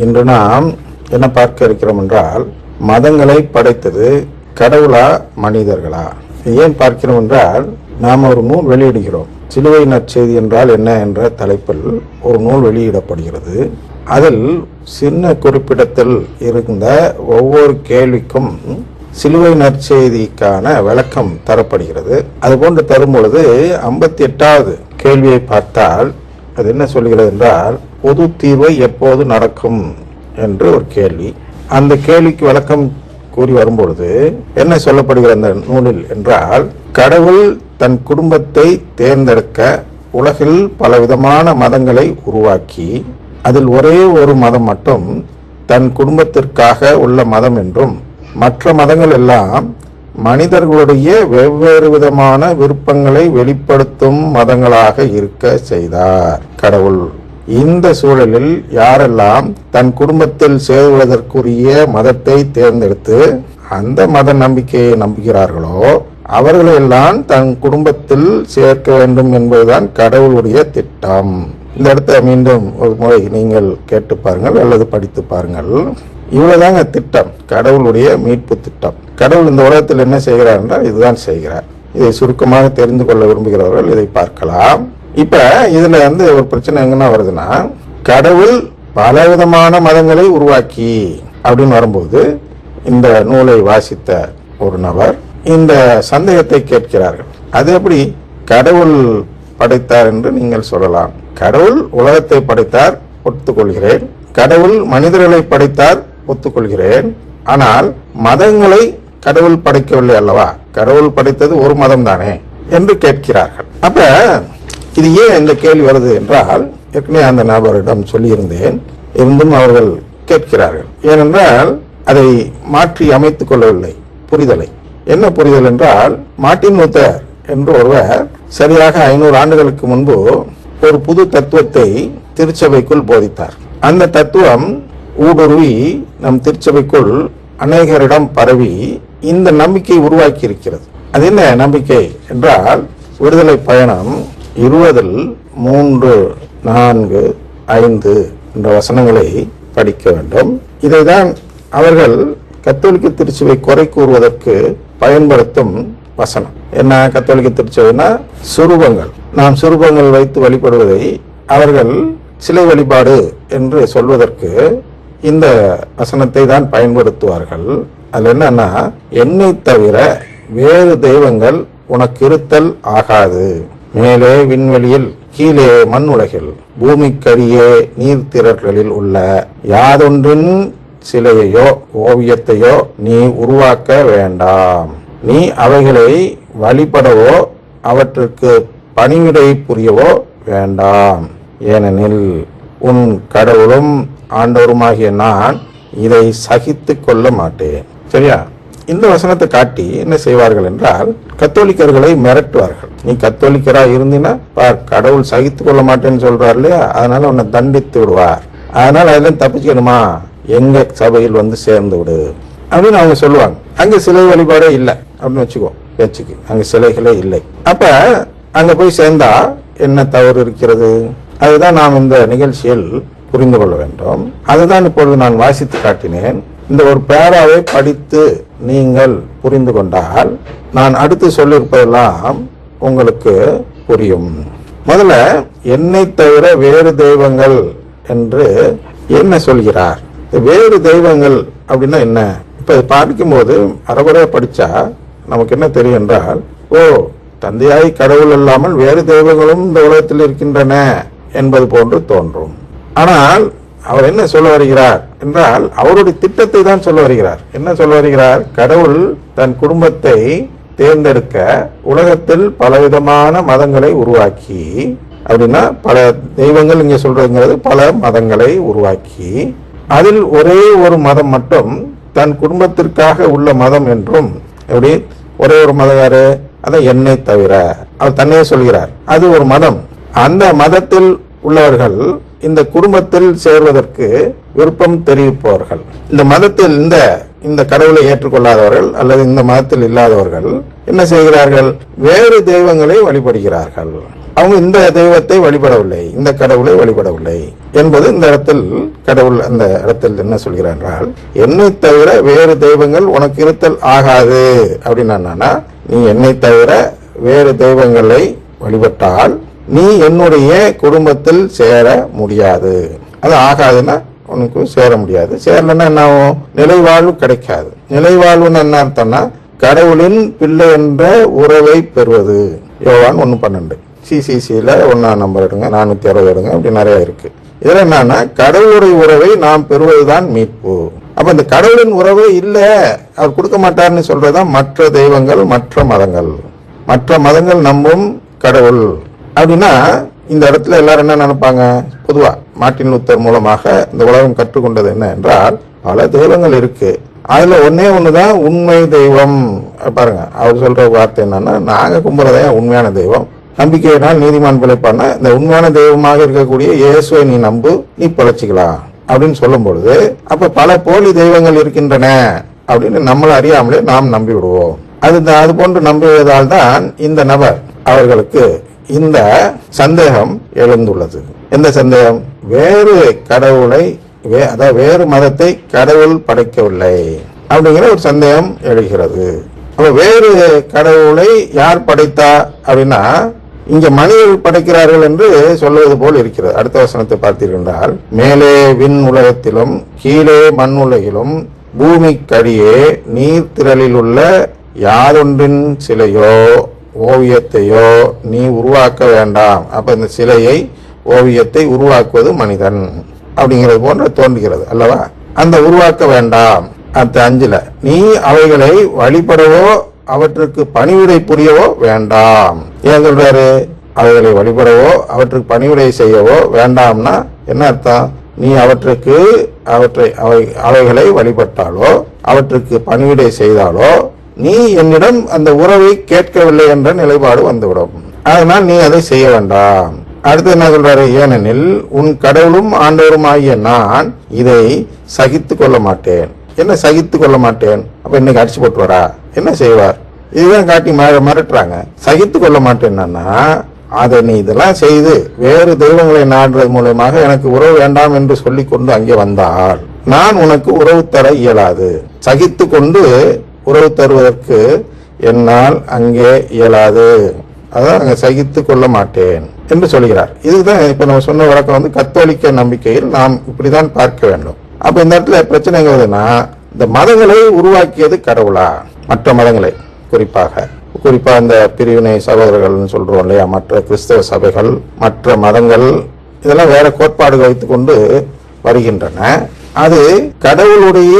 இன்று நாம் என்ன பார்க்க இருக்கிறோம் என்றால் மதங்களை படைத்தது கடவுளா மனிதர்களா? ஏன் பார்க்கிறோம் என்றால் நாம் ஒரு நூல் வெளியிடுகிறோம். சிலுவை நற்செய்தி என்றால் என்ன என்ற தலைப்பில் ஒரு நூல் வெளியிடப்படுகிறது. அதில் சின்ன குறிப்பிடத்தில் இருந்த ஒவ்வொரு கேள்விக்கும் சிலுவை நற்செய்திக்கான விளக்கம் தரப்படுகிறது. அதுபோன்று தரும் பொழுது ஐம்பத்தி எட்டாவது கேள்வியை பார்த்தால் அது என்ன சொல்கிறது என்றால் பொது தீர்வை எப்போது நடக்கும் என்று ஒரு கேள்வி. அந்த கேள்விக்கு விளக்கம் கூறி வரும்பொழுது என்ன சொல்லப்படுகிற அந்த நூலில் என்றால் கடவுள் தன் குடும்பத்தை தேர்ந்தெடுக்க உலகில் பலவிதமான மதங்களை உருவாக்கி அதில் ஒரே ஒரு மதம் மட்டும் தன் குடும்பத்திற்காக உள்ள மதம் என்றும் மற்ற மதங்கள் எல்லாம் மனிதர்களுடைய வெவ்வேறு விதமான விருப்பங்களை வெளிப்படுத்தும் மதங்களாக இருக்க செய்தார். கடவுள் இந்த சூழலில் யாரெல்லாம் தன் குடும்பத்தில் சேருவதற்குரிய மதத்தை தேர்ந்தெடுத்து அந்த மத நம்பிக்கையை நம்புகிறார்களோ அவர்களெல்லாம் தன் குடும்பத்தில் சேர்க்க வேண்டும் என்பதுதான் கடவுளுடைய திட்டம். இந்த இடத்த மீண்டும் ஒரு முறை நீங்கள் கேட்டு பாருங்கள் அல்லது படித்து பாருங்கள். இவ்வளவுதாங்க திட்டம் கடவுளுடைய மீட்பு திட்டம். கடவுள் இந்த உலகத்தில் என்ன செய்கிறார் என்றால் இதுதான் செய்கிறார். இதை சுருக்கமாக தெரிந்து கொள்ள விரும்புகிறவர்கள் இதை பார்க்கலாம். இப்ப இதுல வந்து ஒரு பிரச்சனை எங்கன்னா வருதுன்னா கடவுள் பலவிதமான மதங்களை உருவாக்கி அப்படின்னு வரும்போது இந்த நூலை வாசித்த ஒரு நபர் இந்த சந்தேகத்தை கேட்கிறார்கள். அது எப்படி? கடவுள் படைத்தார் என்று நீங்கள் சொல்லலாம். கடவுள் உலகத்தை படைத்தார் ஒத்துக்கொள்கிறேன். கடவுள் மனிதர்களை படைத்தார் ஒத்துக்கொள்கிறேன். ஆனால் மதங்களை கடவுள் படைக்கவில்லை அல்லவா? கடவுள் படைத்தது ஒரு மதம் தானே என்று கேட்கிறார்கள். அப்ப இது ஏன் இந்த கேள்வி வருது என்றால் ஏற்கனவே அந்த நபரிடம் சொல்லியிருந்தேன் இருந்தும் அவர்கள் கேட்கிறார்கள். ஏனென்றால் அதை மாற்றி அமைத்துக் கொள்ளவில்லை. புரிதலை. என்ன புரிதல் என்றால் மார்ட்டின் லூத்தர் என்று ஒருவர் சரியாக ஐநூறு ஆண்டுகளுக்கு முன்பு ஒரு புது தத்துவத்தை திருச்சபைக்குள் போதித்தார். அந்த தத்துவம் ஊடுருவி நம் திருச்சபைக்குள் அநேகரிடம் பரவி இந்த நம்பிக்கை உருவாக்கி இருக்கிறது அது என்ன நம்பிக்கை என்றால் விடுதலை பயணம் இருபதில் மூன்று நான்கு ஐந்து என்ற வசனங்களை படிக்க வேண்டும். இதைதான் அவர்கள் கத்தோலிக்க திருச்சபை குறை கூறுவதற்கு பயன்படுத்தும் வசனம். என்ன கத்தோலிக்க திருச்சபைனா? சுரூபங்கள். நாம் சுரூபங்கள் வைத்து வழிபடுவதை அவர்கள் சிலை வழிபாடு என்று சொல்வதற்கு இந்த வசனத்தை தான் பயன்படுத்துவார்கள். அதுல என்னன்னா என்னை தவிர வேறு தெய்வங்கள் உனக்கு இருத்தல் ஆகாது. மேலே விண்வெளியில் கீழே மண் உலகில் பூமிக்கடியே நீர்த்திரட்களில் உள்ள யாதொன்றின் சிலையையோ ஓவியத்தையோ நீ உருவாக்க வேண்டாம். நீ அவைகளை வழிபடவோ அவற்றுக்கு பணிவிடை புரியவோ வேண்டாம். ஏனெனில் உன் கடவுளும் ஆண்டவருமாகிய நான் இதை சகித்து கொள்ள மாட்டேன். சரியா? இந்த வசனத்தை காட்டி என்ன செய்வார்கள் என்றால் கத்தோலிக்கர்களை மிரட்டுவார்கள். நீ கத்தோலிக்கரா இருந்தீன்னா பார் கடவுள் சகித்து கொள்ள மாட்டேன்னு சொல்றார் இல்லையா? அதனால உன்னை தண்டித்து விடுவார். அதனால அதெல்லாம் தப்பிச்சுக்கணுமா? எங்க சபையில் வந்து சேர்ந்து விடு. அப்படின்னு அவங்க சொல்லுவாங்க. அங்க சிலை வழிபாடே இல்லை. அப்படின்னு வச்சுக்கோ பேச்சுக்கு. அங்க சிலைகளே இல்லை. அப்ப அங்க போய் சேர்ந்தா என்ன தவறு இருக்கிறது? அதுதான் நாம் இந்த நிகழ்ச்சியில் புரிந்து கொள்ள வேண்டும். அதுதான் இப்பொழுது நான் வாசித்து காட்டினேன். இந்த ஒரு பேராவை படித்து நீங்கள் புரிந்து கொண்டால் நான் அடுத்து சொல்லியிருப்பதெல்லாம் உங்களுக்கு புரியும். முதல்ல என்னை தவிர வேறு தெய்வங்கள் என்று என்ன சொல்கிறார்? வேறு தெய்வங்கள் அப்படின்னா என்ன? இப்ப இதை படிக்கும்போது அறகுறையா படிச்சா நமக்கு என்ன தெரியும் என்றால் ஓ தந்தையாய் கடவுள் இல்லாமல் வேறு தெய்வங்களும் இந்த உலகத்தில் இருக்கின்றன என்பது போன்று தோன்றும். ஆனால் அவர் என்ன சொல்ல வருகிறார் என்றால் அவருடைய திட்டத்தை தான் சொல்ல வருகிறார். என்ன சொல்ல வருகிறார்? கடவுள் தன் குடும்பத்தை தேர்ந்தெடுக்க உலகத்தில் பலவிதமான மதங்களை உருவாக்கி அப்படின்னா பல தெய்வங்கள் இங்க சொல்றதுங்கிறது பல மதங்களை உருவாக்கி அதில் ஒரே ஒரு மதம் மட்டும் தன் குடும்பத்திற்காக உள்ள மதம் என்றும் எப்படி? ஒரே ஒரு மதம் யாரு அதான் என்னை தவிர. அவர் தன்னையே சொல்கிறார். அது ஒரு மதம். அந்த மதத்தில் உள்ளவர்கள் இந்த குடும்பத்தில் சேர்வதற்கு விருப்பம் தெரிவிப்பவர்கள். இந்த மதத்தில் இந்த இந்த கடவுளை ஏற்றுக்கொள்ளாதவர்கள் அல்லது இந்த மதத்தில் இல்லாதவர்கள் என்ன செய்கிறார்கள்? வேறு தெய்வங்களை வழிபடுகிறார்கள். அவங்க இந்த தெய்வத்தை வழிபடவில்லை இந்த கடவுளை வழிபடவில்லை என்பது இந்த இடத்தில் கடவுள் அந்த இடத்தில் என்ன சொல்கிறார் என்றால் என்னை தவிர வேறு தெய்வங்கள் உனக்கு இருத்தல் ஆகாது அப்படின்னா நீ என்னை தவிர வேறு தெய்வங்களை வழிபட்டால் நீ என்னுடைய குடும்பத்தில் சேர முடியாது. அது ஆகாதுன்னா உனக்கு சேர முடியாது. சேரலன்னா என்ன ஆகும்? நிலைவாழ்வு கிடைக்காது. நிலைவாழ்வுன்னு என்ன அர்த்தம்னா கடவுளின் பிள்ளை என்ற உறவை பெறுவது. யோவான் ஒன்று பன்னெண்டு. சிசிசியில் ஒன்றா நம்பர் எடுங்க நானூற்றி அறுபது எடுங்க அப்படி நிறைய இருக்கு. இதில் என்னன்னா கடவுளுடைய உறவை நாம் பெறுவதுதான் மீட்பு. அப்ப இந்த கடவுளின் உறவே இல்லை. அவர் கொடுக்க மாட்டார்னு சொல்றதுதான் மற்ற தெய்வங்கள் மற்ற மதங்கள். மற்ற மதங்கள் நம்பும் கடவுள். அப்படின்னா இந்த இடத்துல எல்லாரும் என்ன நினைப்பாங்க? பொதுவா மார்ட்டின் லூத்தர் மூலமாக இந்த உலகம் கற்றுக்கொண்டது என்ன என்றால் பல தெய்வங்கள் இருக்கு. அதுல ஒன்னே ஒண்ணுதான் உண்மை தெய்வம். பாருங்க அவர் சொல்ற வார்த்தை என்னன்னா நாங்க கும்பிட்றதே உண்மையான தெய்வம். நம்பிக்கையினால் நீதிமான் பிழைப்பான இந்த உண்மையான தெய்வமாக இருக்கக்கூடிய இயேசுவை நீ நம்பு நீ பிழைச்சிக்கலாம். அப்படின்னு சொல்லும் பொழுது அப்ப பல போலி தெய்வங்கள் இருக்கின்றன அப்படின்னு நம்மளை அறியாமலே நாம் நம்பி விடுவோம் அது அது போன்று நம்புவதால் தான் இந்த நபர் அவர்களுக்கு இந்த சந்தேகம் எழுந்துள்ளது. எந்த சந்தேகம்? வேறு கடவுளை வே- அதாவது வேறு மதத்தை கடவுள் படைக்கவில்லை அப்படிங்கிற ஒரு சந்தேகம் எழுகிறது. அப்ப வேறு கடவுளை யார் படைத்தா அப்படின்னா இங்க மனிதர்கள் படைக்கிறார்கள் என்று சொல்லுவது போல் இருக்கிறது. அடுத்த வசனத்தை பார்த்தீர்கள் மேலே விண் உலகத்திலும் கீழே மண் உலகிலும் பூமிக்கடியே நீர்த்திரளில் உள்ள யாதொன்றின் சிலையோ ஓவியத்தையோ நீ உருவாக்க வேண்டாம். அப்ப இந்த சிலையை ஓவியத்தை உருவாக்குவது மனிதன் அப்படிங்கிறது போன்ற தோன்றுகிறது அல்லவா? அந்த உருவாக்க வேண்டாம். அந்த அஞ்சுல நீ அவைகளை வழிபடவோ அவற்றுக்கு பணிவிடை புரியவோ வேண்டாம். ஏன் சொல்றாரு? அவைகளை வழிபடவோ அவற்றுக்கு பணிவிடை செய்யவோ வேண்டாம்னா என்ன அர்த்தம்? நீ அவற்றுக்கு அவற்றை அவை அவைகளை வழிபட்டாலோ அவற்றுக்கு பணிவிடை செய்தாலோ நீ என்னிடம் அந்த உறவை கேட்கவில்லை என்ற நிலைப்பாடு வந்துவிடும். அதனால் நீ அதை செய்ய வேண்டாம். அடுத்து என்ன சொல்றாரு? ஏனெனில் உன் கடவுளும் ஆண்டவருமாகிய நான் இதை சகித்து கொள்ள மாட்டேன். என்ன சகித்து கொள்ள மாட்டேன்? அப்ப இன்னைக்கு அடிச்சு போட்டுவாரா என்ன செய்வார்? இதுதான் காட்டி மிரட்டுறாங்க. சகித்து கொள்ள மாட்டேன்னா அதை நீ இதெல்லாம் செய்து வேறு தெய்வங்களை நாடுறது மூலமாக எனக்கு உறவு வேண்டாம் என்று சொல்லிக்கொண்டு அங்கே வந்தால் நான் உனக்கு உறவு தர இயலாது. சகித்து கொண்டு உறவு தருவதற்கு என்னால் அங்கே இயலாது. அதான் அங்கே சகித்து கொள்ள மாட்டேன் என்று சொல்கிறார். இதுதான் இப்ப நம்ம சொன்ன வழக்கம் வந்து கத்தோலிக்க நம்பிக்கையில் நாம் இப்படிதான் பார்க்க வேண்டும். அப்ப இந்த இடத்துல பிரச்சனை எங்க இந்த மதங்களை உருவாக்கியது கடவுளா? மற்ற மதங்களை. குறிப்பாக குறிப்பா இந்த பிரிவினை சகோதரர்கள்னு சொல்றோம் இல்லையா? மற்ற கிறிஸ்தவ சபைகள் மற்ற மதங்கள் இதெல்லாம் வேற கோட்பாடுகள் வைத்துக் கொண்டு வருகின்றன. அது கடவுளுடைய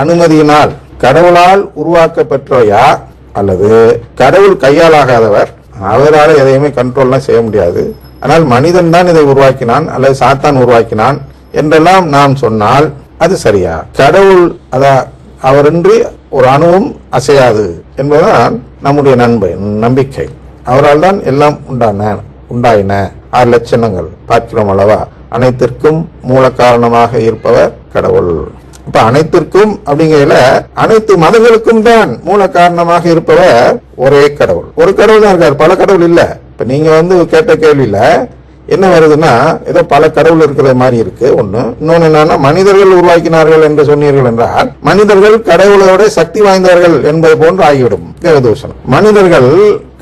அனுமதியினால் கடவுளால் உருவாக்கப்பெற்றவையா அல்லது கடவுள் கையாலாகாதவர் அவரால் எதையுமே கண்ட்ரோல்லாம் செய்ய முடியாது. ஆனால் மனிதன் தான் இதை உருவாக்கினான் அல்லது சாத்தான் உருவாக்கினான் என்றெல்லாம் நாம் சொன்னால் அது சரியா? கடவுள் அதா அவரின்றி ஒரு அணுவும் அசையாது என்பதுதான் நம்முடைய நண்பை நம்பிக்கை. அவரால் தான் எல்லாம் உண்டான உண்டாயின. ஆறு லட்சணங்கள். பார்க்கிறோம் அல்லவா? அனைத்திற்கும் மூல காரணமாக இருப்பவர் கடவுள். இப்ப அனைத்திற்கும் அப்படிங்கிறதுல அனைத்து மதங்களுக்கும் தான் மூல காரணமாக இருப்பவர் ஒரே கடவுள். ஒரு கடவுள் தான் இருக்கார் பல கடவுள் இல்ல. இப்ப நீங்க வந்து கேட்ட கேள்வியில என்ன வருதுன்னா ஏதோ பல கடவுள் இருக்கிற மாதிரி இருக்கு ஒண்ணு. இன்னொன்னு என்னன்னா மனிதர்கள் உருவாக்கினார்கள் என்று சொன்னீர்கள் என்றால் மனிதர்கள் கடவுளோட சக்தி வாய்ந்தவர்கள் என்பது போன்று ஆகிவிடும். தேவதூஷணம் மனிதர்கள்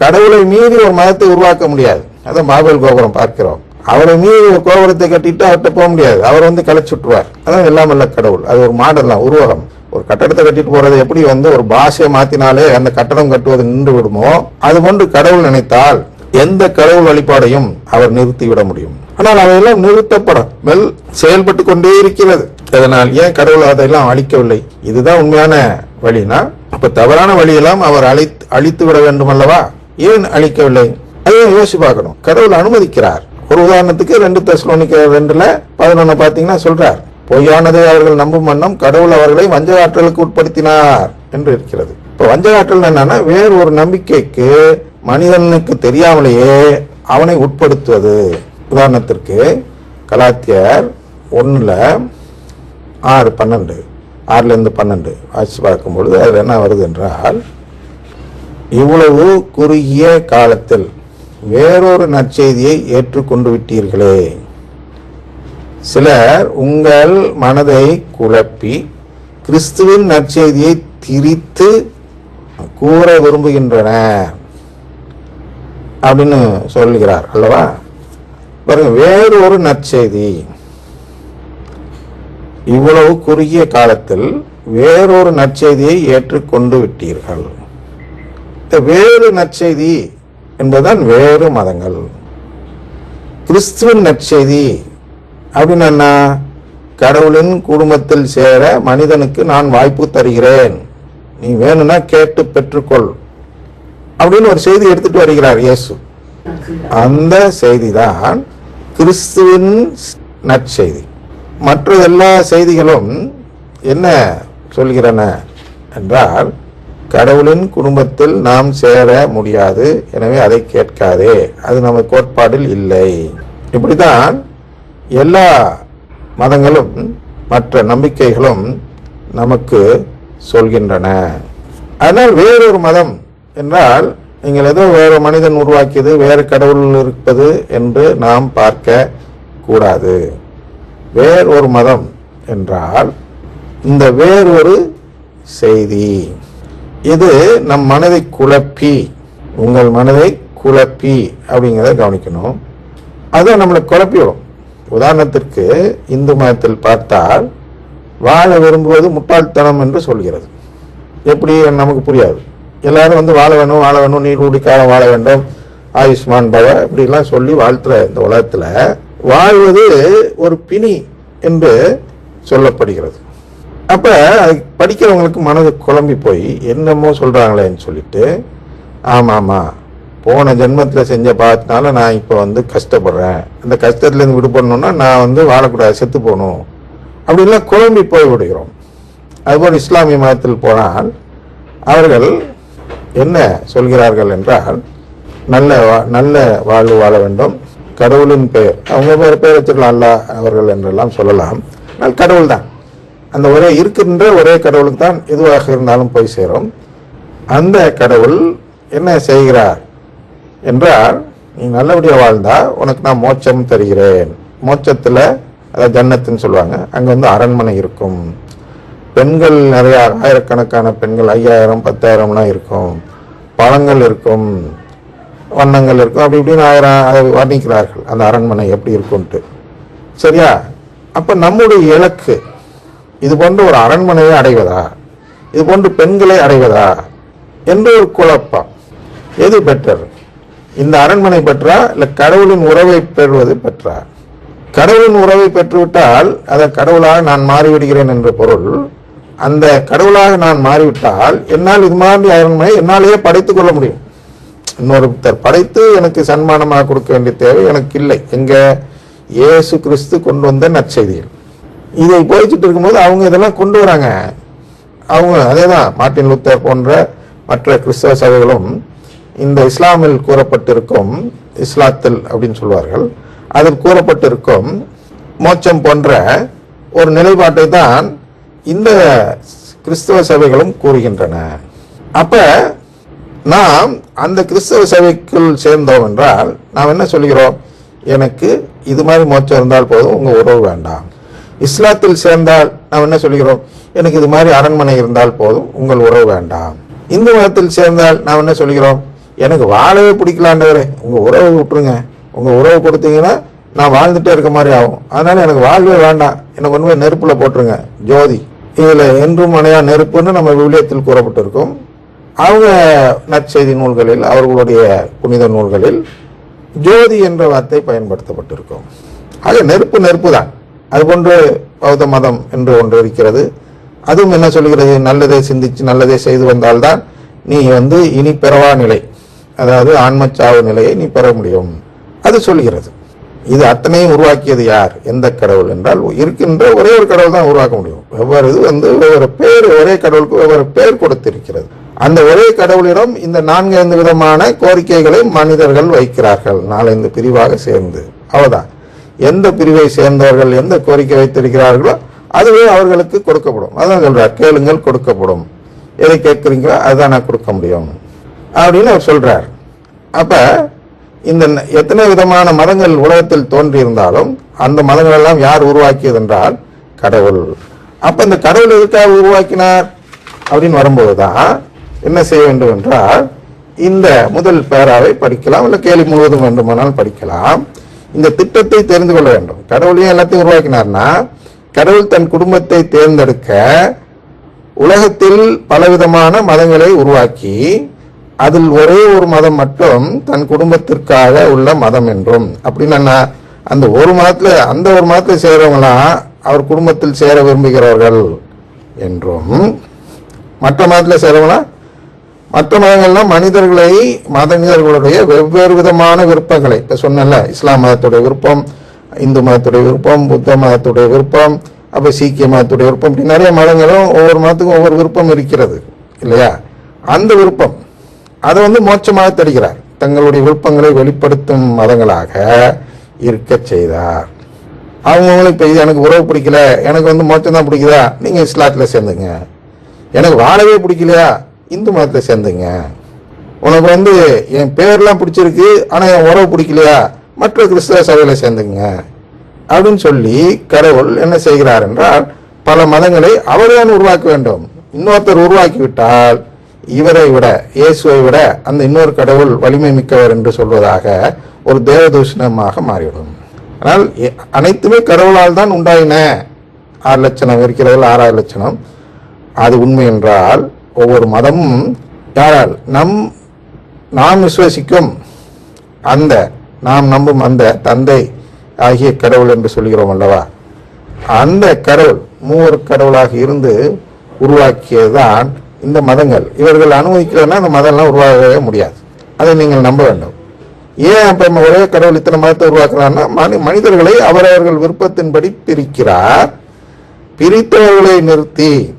கடவுளை மீறி ஒரு மதத்தை உருவாக்க முடியாது. அதை மாபெல் கோபுரம் பார்க்கிறோம். அவரை மீறி ஒரு கோபுரத்தை கட்டிட்டு அவர்கிட்ட போக முடியாது. அவர் வந்து கலைச்சு விட்டுருவார் அதான் எல்லாம் வல்ல கடவுள். அது ஒரு மாடல் தான் உருவகம். ஒரு கட்டடத்தை கட்டிட்டு போறது எப்படி வந்து ஒரு பாஷையை மாத்தினாலே அந்த கட்டடம் கட்டுவது நின்று விடுமோ அது போன்று கடவுள் நினைத்தால் எந்த கடவுள் வழிபாடையும் அவர் நிறுத்திவிட முடியும். ஆனால் அவையெல்லாம் நிறுத்தப்படும். மெல் செயல்பட்டு கொண்டே இருக்கிறது. அதனால் ஏன் கடவுள் அதையெல்லாம் அழிக்கவில்லை? இதுதான் உண்மையான வழினா? அப்ப தவறான வழியெல்லாம் அவர் அழித்து அழித்து விட வேண்டும் அல்லவா ஏன் அழிக்கவில்லை? அதையும் யோசிச்சு பார்க்கணும். கடவுள் அனுமதிக்கிறார். ஒரு உதாரணத்துக்கு ரெண்டு தெசலோனிக்க ரெண்டுல பதினொன்னு பாத்தீங்கன்னா சொல்றார். பொய்யானதை அவர்கள் நம்பும் வண்ணம் கடவுள் அவர்களை வஞ்சகாற்றலுக்கு உட்படுத்தினார் என்று இருக்கிறது. இப்ப வஞ்சகாற்றல் என்னன்னா வேறு ஒரு நம்பிக்கைக்கு மனிதனுக்கு தெரியாமலேயே அவனை உட்படுத்துவது. உதாரணத்திற்கு கலாத்தியர் ஒன்றில் ஆறு பன்னெண்டு ஆறுல இருந்து பன்னெண்டு வாசிச்சு பார்க்கும் பொழுது அதுல என்ன வருது என்றால் இவ்வளவு குறுகிய காலத்தில் வேறொரு நற்செய்தியை ஏற்றுக்கொண்டு விட்டீர்களே சிலர் உங்கள் மனதை குழப்பி கிறிஸ்துவின் நற்செய்தியை திரித்து கூற விரும்புகின்றனர் அப்படின்னு சொல்கிறார் அல்லவா? பாருங்க வேறு ஒரு நற்செய்தி. இவ்வளவு குறுகிய காலத்தில் வேறொரு நற்செய்தியை ஏற்றுக்கொண்டு விட்டீர்கள் இந்த வேறு நற்செய்தி என்பதுதான் வேறு மதங்கள். கிறிஸ்துவின் நற்செய்தி. அப்படின்னு கடவுளின் குடும்பத்தில் சேர மனிதனுக்கு நான் வாய்ப்பு தருகிறேன். நீ வேணும்னா கேட்டு பெற்றுக்கொள். அப்படின்னு ஒரு செய்தி எடுத்துட்டு வருகிறார் இயேசு. அந்த செய்தி தான் கிறிஸ்துவின் நற்செய்தி. மற்ற எல்லா செய்திகளும் என்ன சொல்கிறன என்றால் கடவுளின் குடும்பத்தில் நாம் சேர முடியாது. எனவே அதை கேட்காதே. அது நம்ம கோட்பாடில் இல்லை. இப்படிதான் எல்லா மதங்களும் மற்ற நம்பிக்கைகளும் நமக்கு சொல்கின்றன. அதனால் வேறொரு மதம் என்றால் நீங்கள் ஏதோ வேறு மனிதன் உருவாக்கியது வேறு கடவுள் இருப்பது என்று நாம் பார்க்க கூடாது. வேறொரு மதம் என்றால் இந்த வேறொரு செய்தி. இது நம் மனதை குழப்பி உங்கள் மனதை குழப்பி அப்படிங்கிறத கவனிக்கணும். அது நம்மளை குழப்பிவிடும் உதாரணத்திற்கு இந்து மதத்தில் பார்த்தால் வாழ விரும்புவது முட்டாள்தனம் என்று சொல்கிறது. எப்படி? நமக்கு புரியாது. எல்லாரும் வந்து வாழ வேணும் வாழ வேணும் நீர் குடிக்காலம் வாழ வேண்டும் ஆயுஷ்மான் பவ இப்படிலாம் சொல்லி வாழ்த்துற இந்த உலகத்தில் வாழ்வது ஒரு பிணி என்று சொல்லப்படுகிறது. அப்போ அது படிக்கிறவங்களுக்கு மனது குழம்பி போய் என்னமோ சொல்கிறாங்களேன்னு சொல்லிட்டு ஆமாம் ஆமாம் போன ஜென்மத்தில் செஞ்ச பாவத்தினால நான் இப்போ வந்து கஷ்டப்படுறேன். அந்த கஷ்டத்துலேருந்து விடுபடணுன்னா விடுபடணும்னா நான் வந்து வாழக்கூடாது செத்து போகணும். அப்படின்லாம் குழம்பி போய் விடுகிறோம். அதுபோல் இஸ்லாமிய மதத்தில் போனால் அவர்கள் என்ன சொல்கிறார்கள் என்றால் நல்ல வா- நல்ல வாழ்வு வாழ வேண்டும். கடவுளின் பெயர் அவங்க வேறு பேர் வச்சுக்கலாம் அல்லாஹ் அவர்கள் என்றெல்லாம் சொல்லலாம். ஆனால் கடவுள் தான் அந்த ஒரே இருக்கின்ற ஒரே கடவுளுக்கு தான் எதுவாக இருந்தாலும் போய் சேரும். அந்த கடவுள் என்ன செய்கிறார் என்றால் நீ நல்லபடியாக வாழ்ந்தா உனக்கு நான் மோட்சம் தருகிறேன். மோட்சத்தில் அதாவது ஜன்னத்துன்னு சொல்லுவாங்க அங்கே வந்து அரண்மனை இருக்கும். பெண்கள் நிறைய ஆயிரக்கணக்கான பெண்கள் ஐயாயிரம் பத்தாயிரம்லாம் இருக்கும். பழங்கள் இருக்கும். வண்ணங்கள் இருக்கும். அப்படி இப்படின்னு ஆயிரம் அதை வர்ணிக்கிறார்கள். அந்த அரண்மனை எப்படி இருக்கும்ட்டு சரியா? அப்போ நம்முடைய இலக்கு இது போன்ற ஒரு அரண்மனையை அடைவதா? இது போன்று பெண்களை அடைவதா? என்று ஒரு குழப்பம். எது பெற்றர் இந்த அரண்மனை பெற்றா இல்லை கடவுளின் உறவை பெறுவது பெற்றா? கடவுளின் உறவை பெற்றுவிட்டால் அதை கடவுளாக நான் மாறிவிடுகிறேன் என்ற பொருள். அந்த கடவுளாக நான் மாறிவிட்டால் என்னால் இது மாதிரி அரண்மனை என்னாலேயே படைத்துக் கொள்ள முடியும். இன்னொருத்தர் படைத்து எனக்கு சன்மானமாக கொடுக்க வேண்டிய தேவை எனக்கு இல்லை. எங்க இயேசு கிறிஸ்து கொண்டு வந்த நற்செய்திகள் இதை போதிச்சுட்டு இருக்கும்போது அவங்க இதெல்லாம் கொண்டு வராங்க. அவங்க அதேதான் மார்ட்டின் லூத்தர் போன்ற மற்ற கிறிஸ்தவ சபைகளும் இந்த இஸ்லாமில் கூறப்பட்டிருக்கும் இஸ்லாத்தில் அப்படின்னு சொல்வார்கள். அதில் கூறப்பட்டிருக்கும் மோட்சம் போன்ற ஒரு நிலைப்பாட்டை தான் இந்த கிறிஸ்தவ சபைகளும் கூறுகின்றன. அப்ப நாம் அந்த கிறிஸ்தவ சபைக்குள் சேர்ந்தோம் என்றால் நாம் என்ன சொல்கிறோம்? எனக்கு இது மாதிரி மோச்சம் இருந்தால் போதும் உங்கள் உறவு வேண்டாம். இஸ்லாத்தில் சேர்ந்தால் நாம் என்ன சொல்கிறோம்? எனக்கு இது மாதிரி அரண்மனை இருந்தால் போதும் உங்கள் உறவு வேண்டாம். இந்து மதத்தில் சேர்ந்தால் நாம் என்ன சொல்கிறோம்? எனக்கு வாழவே பிடிக்கலாண்டவரே உங்கள் உறவை விட்டுருங்க. உங்கள் உறவு கொடுத்தீங்கன்னா நான் வாழ்ந்துட்டே இருக்க மாதிரி ஆகும். அதனால எனக்கு வாழ்வே வேண்டாம். எனக்கு ஒன்றுமே நெருப்பில் போட்டுருங்க. ஜோதி இதில் என்றும் மனையா நெருப்புன்னு நம்ம விவிலியத்தில் கூறப்பட்டிருக்கும். அவங்க நற்செய்தி நூல்களில் அவர்களுடைய புனித நூல்களில் ஜோதி என்ற வார்த்தை பயன்படுத்தப்பட்டிருக்கும். ஆக நெருப்பு நெருப்பு தான் அதுபோன்று பௌத்த மதம் என்று ஒன்று இருக்கிறது. அதுவும் என்ன சொல்கிறது? நல்லதை சிந்திச்சு நல்லதை செய்து வந்தால்தான் நீ வந்து இனி பெறவா நிலை. அதாவது ஆன்மச்சாவு நிலையை நீ பெற முடியும். அது சொல்கிறது. இது அத்தனையும் உருவாக்கியது யார்? எந்த கடவுள் என்றால் இருக்கின்ற ஒரே ஒரு கடவுள் தான் உருவாக்க முடியும். வெவ்வேறு இது வந்து வெவ்வேறு பேர் ஒரே கடவுளுக்கு வெவ்வேறு பேர் கொடுத்திருக்கிறது. அந்த ஒரே கடவுளிடம் இந்த நான்கு ஐந்து விதமான கோரிக்கைகளை மனிதர்கள் வைக்கிறார்கள். நாலந்து பிரிவாக சேர்ந்து. அவ்வளவுதான். எந்த பிரிவை சேர்ந்தவர்கள் எந்த கோரிக்கை வைத்திருக்கிறார்களோ அதுவே அவர்களுக்கு கொடுக்கப்படும். அதான் சொல்றார் கேளுங்கள் கொடுக்கப்படும். எதை கேட்குறீங்களோ அதுதான் நான் கொடுக்க முடியும். அப்படின்னு அவர் சொல்றார். அப்ப இந்த ந- எத்தனை விதமான மதங்கள் உலகத்தில் தோன்றியிருந்தாலும் அந்த மதங்கள் எல்லாம் யார் உருவாக்கியது என்றால் கடவுள். அப்ப இந்த கடவுள் எதுக்காக உருவாக்கினார்? அப்படின்னு வரும்போதுதான் என்ன செய்ய வேண்டும் என்றால் இந்த முதல் பேராவை படிக்கலாம் இல்லை கேள்வி முழுவதும் வேண்டுமானால் படிக்கலாம். இந்த திட்டத்தை தெரிந்து கொள்ள வேண்டும். கடவுளையும் எல்லாத்தையும் உருவாக்கினார்னா கடவுள் தன் குடும்பத்தை தேர்ந்தெடுக்க உலகத்தில் பலவிதமான மதங்களை உருவாக்கி அதில் ஒரே ஒரு மதம் மட்டும் தன் குடும்பத்திற்காக உள்ள மதம் என்றும். அப்படின்னா அந்த ஒரு மதத்தில் அந்த ஒரு மதத்தில் சேர்றவங்களாம் அவர் குடும்பத்தில் சேர விரும்புகிறவர்கள் என்றும். மற்ற மதத்தில் சேரவங்களா மற்ற மதங்கள்லாம் மனிதர்களை மனிதர்களுடைய வெவ்வேறு விதமான விருப்பங்களை இப்போ சொன்னல இஸ்லாம் மதத்துடைய விருப்பம் இந்து மதத்துடைய விருப்பம் புத்த மதத்துடைய விருப்பம் அப்போ சீக்கிய மதத்துடைய விருப்பம் இப்படி நிறைய மதங்களும் ஒவ்வொரு மதத்துக்கும் ஒவ்வொரு விருப்பம் இருக்கிறது இல்லையா? அந்த விருப்பம் அதை வந்து மோட்சமாக தருகிறார். தங்களுடைய விருப்பங்களை வெளிப்படுத்தும் மதங்களாக இருக்கச் செய்தார். அவங்களும் இப்போ இது எனக்கு உறவு பிடிக்கல எனக்கு வந்து மோட்சம் தான் பிடிக்குதா? நீங்கள் இஸ்லாத்தில் சேர்ந்துங்க. எனக்கு வாழவே பிடிக்கலையா? இந்து மதத்தை சேர்ந்துங்க. உனக்கு வந்து என் பேர்லாம் பிடிச்சிருக்கு ஆனால் என் உறவு பிடிக்கலையா? மற்ற கிறிஸ்தவ சபையில் சேர்ந்துங்க. அப்படின்னு சொல்லி கடவுள் என்ன செய்கிறார் என்றால் பல மதங்களை அவர்தான் உருவாக்க வேண்டும். இன்னொருத்தர் உருவாக்கிவிட்டால் இவரை விட இயேசுவை விட அந்த இன்னொரு கடவுள் வலிமை மிக்கவர் என்று சொல்வதாக ஒரு தேவதூஷணமாக மாறிவிடும். ஆனால் அனைத்துமே கடவுளால் தான் உண்டாயின. ஆறு லட்சணம் இருக்கிறதில் ஆறாறு லட்சணம். அது உண்மை என்றால் ஒவ்வொரு மதமும் யாரால்? நம் நாம் விசுவசிக்கும் அந்த நாம் நம்பும் அந்த தந்தை ஆகிய கடவுள் என்று சொல்கிறோம் அல்லவா? அந்த கடவுள் மூவர் கடவுளாக இருந்து உருவாக்கியதுதான் இந்த மதங்கள். இவர்கள் அனுமதிக்கலன்னா அந்த மதம்லாம் உருவாகவே முடியாது. அதை நீங்கள் நம்ப வேண்டும். ஏன் அப்போ ஒரே கடவுள் இத்தனை மதத்தை உருவாக்குறான்னா மனி- மனிதர்களை அவரவர்கள் விருப்பத்தின்படி பிரிக்கிறார். பிரித்தவர்களை நிறுத்தி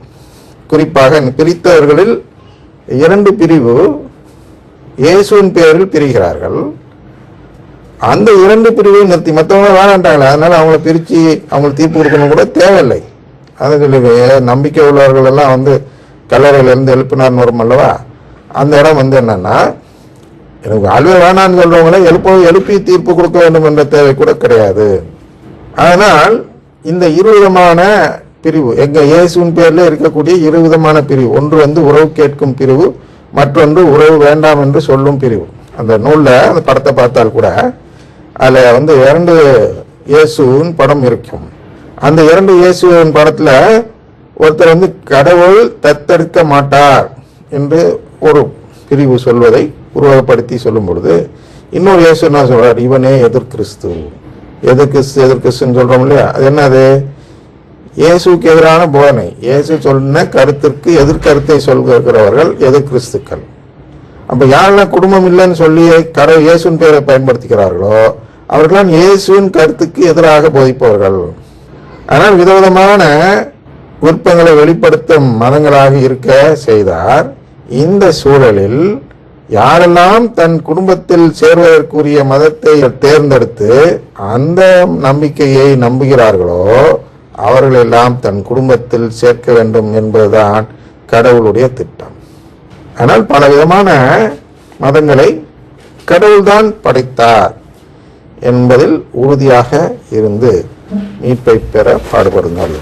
குறிப்பாக பிரித்தவர்களில் இரண்டு பிரிவு இயேசுவின் பெயரில் பிரிகிறார்கள். அந்த இரண்டு பிரிவையும் நிறுத்தி மற்றவங்க வேணான்ட்டாங்களே அதனால அவங்கள பிரித்து அவங்களுக்கு தீர்ப்பு கொடுக்கணும் கூட தேவையில்லை. அது சொல்லி நம்பிக்கை உள்ளவர்கள் எல்லாம் வந்து கல்லறையிலேருந்து எழுப்பினார்னு வரும் அல்லவா? அந்த இடம் வந்து என்னன்னா எனக்கு அழுவ வேணான்னு சொல்றவங்களே எழுப்ப எழுப்பி தீர்ப்பு கொடுக்க வேண்டும் என்ற தேவை கூட கிடையாது. ஆனால் இந்த இருவிதமான பிரிவு. எங்க இயேசுவின் பேர்ல இருக்கக்கூடிய இரு விதமான பிரிவு. ஒன்று வந்து உறவு கேட்கும் பிரிவு மற்றொன்று உறவு வேண்டாம் என்று சொல்லும் பிரிவு. அந்த நூல்ல அந்த படத்தை பார்த்தால் கூட அதுல வந்து இரண்டு இயேசுவின் படம் இருக்கும். அந்த இரண்டு இயேசுவின் படத்துல ஒருத்தர் வந்து கடவுள் தத்தெடுக்க மாட்டார் என்று ஒரு பிரிவு சொல்வதை உருவகப்படுத்தி சொல்லும் பொழுது இன்னொரு இயேசு என்ன சொல்றார்? இவனே எதிர் கிறிஸ்து. எதிர் கிறிஸ்து எதிர் கிறிஸ்துன்னு சொல்றோம் இல்லையா? அது என்னது? இயேசுக்கு எதிரான போதனை. இயேசு சொன்ன கருத்திற்கு எதிர்கருத்தை சொல்கிறவர்கள் எதிர் கிறிஸ்துக்கள். அப்போ யாரெல்லாம் குடும்பம் இல்லைன்னு சொல்லி கரை இயேசுன் பேரை பயன்படுத்துகிறார்களோ அவர்களாம் இயேசுவின் கருத்துக்கு எதிராக போதிப்பவர்கள். ஆனால் விதவிதமான விருப்பங்களை வெளிப்படுத்தும் மதங்களாக இருக்க செய்தார். இந்த சூழலில் யாரெல்லாம் தன் குடும்பத்தில் சேர்வதற்குரிய மதத்தை தேர்ந்தெடுத்து அந்த நம்பிக்கையை நம்புகிறார்களோ அவர்களெல்லாம் தன் குடும்பத்தில் சேர்க்க வேண்டும் என்பதுதான் கடவுளுடைய திட்டம். ஆனால் பல விதமான மதங்களை கடவுள்தான் படைத்தார் என்பதில் உறுதியாக இருந்து மீட்பை பெற பாடுபடுங்கள்.